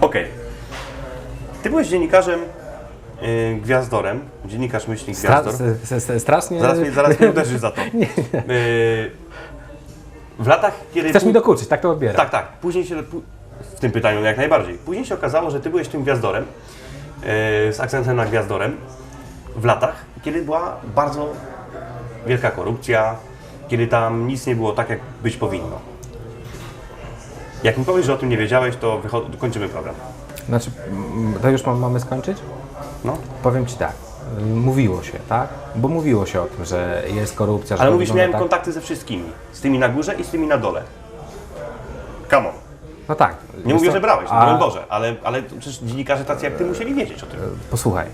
Okej. Ty byłeś dziennikarzem yy, Gwiazdorem, dziennikarz Stra- Gwiazdor. strasznie... Zaraz mnie, zaraz mnie uderzysz za to. Yy, w latach, kiedy... Chcesz mi dokuczyć, tak to odbieram. Tak, tak. Później się, w tym pytaniu jak najbardziej. Później się okazało, że ty byłeś tym gwiazdorem, e, z akcentem na gwiazdorem, w latach, kiedy była bardzo wielka korupcja, kiedy tam nic nie było tak, jak być powinno. Jak mi powiesz, że o tym nie wiedziałeś, to kończymy program. Znaczy, to już ma- mamy skończyć? No. Powiem Ci tak. Mówiło się, tak? Bo mówiło się o tym, że jest korupcja, Ale mówisz, miałem tak. kontakty ze wszystkimi. Z tymi na górze i z tymi na dole. Come on. No tak. Nie mówię, co, że brałeś, no a- Boże, ale, ale przecież dziennikarze tacy jak ty musieli wiedzieć o tym. Posłuchaj,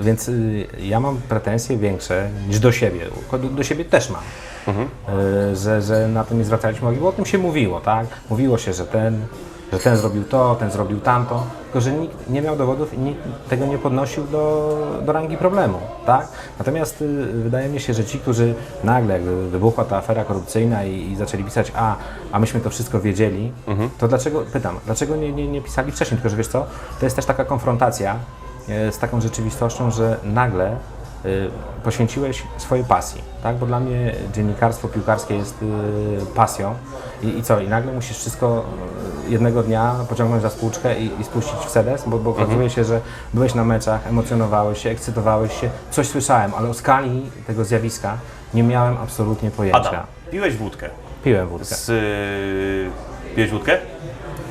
więc y, ja mam pretensje większe niż do siebie. Do, do siebie też mam. Y, że, że na to nie zwracaliśmy uwagi, bo o tym się mówiło, tak? Mówiło się, że ten, że ten zrobił to, ten zrobił tamto, tylko że nikt nie miał dowodów i nikt tego nie podnosił do, do rangi problemu, tak? Natomiast y, wydaje mi się, że ci, którzy nagle jakby wybuchła ta afera korupcyjna i, i zaczęli pisać, a, a myśmy to wszystko wiedzieli, to dlaczego, pytam, dlaczego nie, nie, nie pisali wcześniej? Tylko, że wiesz co, to jest też taka konfrontacja z taką rzeczywistością, że nagle y, poświęciłeś swojej pasji, tak? Bo dla mnie dziennikarstwo piłkarskie jest y, pasją i, i co? I nagle musisz wszystko jednego dnia pociągnąć za spłuczkę i, i spuścić w sedes, bo, bo okazuje się, że byłeś na meczach, emocjonowałeś się, ekscytowałeś się, coś słyszałem, ale o skali tego zjawiska nie miałem absolutnie pojęcia. Adam, piłeś wódkę. Piłem wódkę. Z, piłeś wódkę?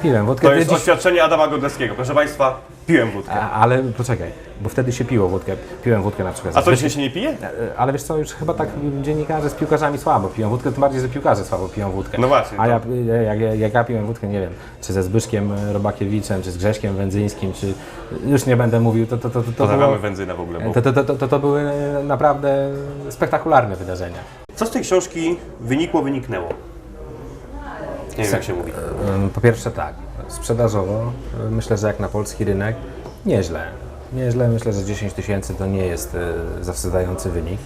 Piłem wódkę. To jest Dziś- oświadczenie Adama Godleskiego. Proszę Państwa, piłem wódkę. A, ale poczekaj, bo wtedy się piło wódkę. Piłem wódkę na przykład. A to dzisiaj się nie pije? E, Ale wiesz co, już chyba tak dziennikarze z piłkarzami słabo piją wódkę, tym bardziej, że piłkarze słabo piją wódkę. No właśnie, A ja, e, jak, jak, jak ja piłem wódkę, nie wiem, czy ze Zbyszkiem e, Robakiewiczem, czy z Grześkiem Wędzyńskim, czy już nie będę mówił, to, to, to, to, to, Pozdrawiamy było, Wędzyna w ogóle. Bo... to, to, to, to, to, to były e, naprawdę spektakularne wydarzenia. Co z tej książki wynikło, wyniknęło? Nie wiem, jak się mówi. Po pierwsze tak, sprzedażowo y, myślę, że jak na polski rynek nieźle. Nieźle, myślę, że 10 tysięcy to nie jest y, zawstydzający wynik.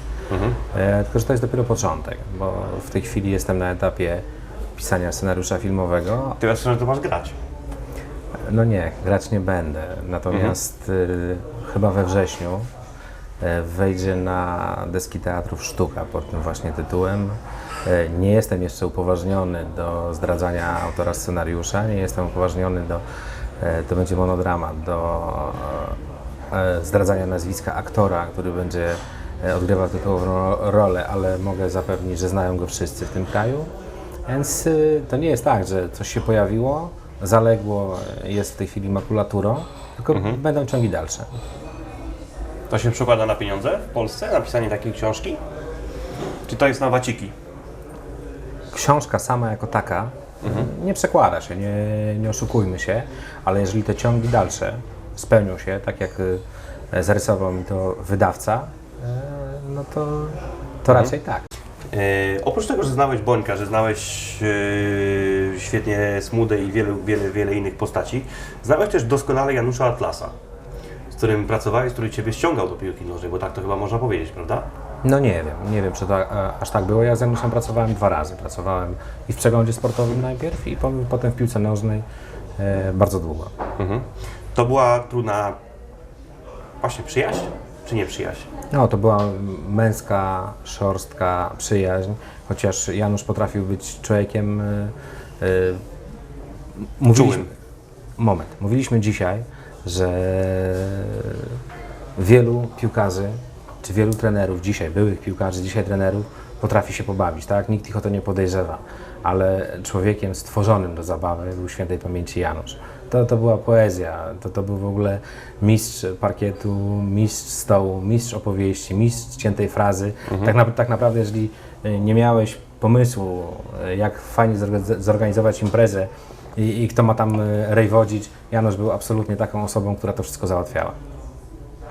E, tylko, że to jest dopiero początek, bo w tej chwili jestem na etapie pisania scenariusza filmowego. Ty że to masz grać. No nie, grać nie będę. Natomiast y, chyba we wrześniu e, wejdzie na deski teatrów sztuka pod tym właśnie tytułem. E, Nie jestem jeszcze upoważniony do zdradzania autora scenariusza, nie jestem upoważniony do, e, to będzie monodrama, do e, zdradzania nazwiska aktora, który będzie e, odgrywał tytułową ro- rolę, ale mogę zapewnić, że znają go wszyscy w tym kraju. Więc y, to nie jest tak, że coś się pojawiło, zaległo, jest w tej chwili makulaturą, tylko będą ciągi dalsze. To się przekłada na pieniądze w Polsce, napisanie takiej książki? Czy to jest na waciki? Książka sama jako taka nie przekłada się, nie, nie oszukujmy się, ale jeżeli te ciągi dalsze spełnią się, tak jak y, zarysował mi to wydawca, y, no to, to raczej tak. E, oprócz tego, że znałeś Bońka, że znałeś e, świetnie Smudę i wiele, wiele, wiele innych postaci, znałeś też doskonale Janusza Atlasa, którym pracowałeś, który Ciebie ściągał do piłki nożnej, bo tak to chyba można powiedzieć, prawda? No nie wiem, nie wiem, czy to e, aż tak było. Ja z Januszem pracowałem dwa razy. Pracowałem i w przeglądzie sportowym najpierw i po, potem w piłce nożnej e, bardzo długo. To była trudna właśnie przyjaźń, czy nie przyjaźń? No, to była męska, szorstka przyjaźń, chociaż Janusz potrafił być człowiekiem. Yy, mówiliśmy, Czułym. Moment. Mówiliśmy dzisiaj, że wielu piłkarzy, czy wielu trenerów dzisiaj, byłych piłkarzy, dzisiaj trenerów, potrafi się pobawić, tak? Nikt ich o to nie podejrzewa. Ale człowiekiem stworzonym do zabawy był świętej pamięci Janusz. To, to była poezja, to, to był w ogóle mistrz parkietu, mistrz stołu, mistrz opowieści, mistrz ciętej frazy. Tak, na, tak naprawdę, jeżeli y, nie miałeś pomysłu, y, jak fajnie zorga- zorganizować imprezę i, i kto ma tam y, rejwodzić, Janusz był absolutnie taką osobą, która to wszystko załatwiała.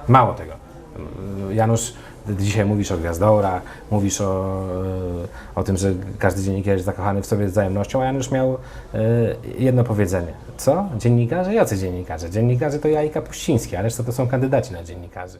Mało tego. Janusz, ty dzisiaj mówisz o gwiazdorach, mówisz o, o tym, że każdy dziennikarz jest zakochany w sobie z wzajemnością, a Janusz miał e, jedno powiedzenie. Co? Dziennikarze? Jacy dziennikarze? Dziennikarze to ja i Kapuściński, a reszta to są kandydaci na dziennikarzy.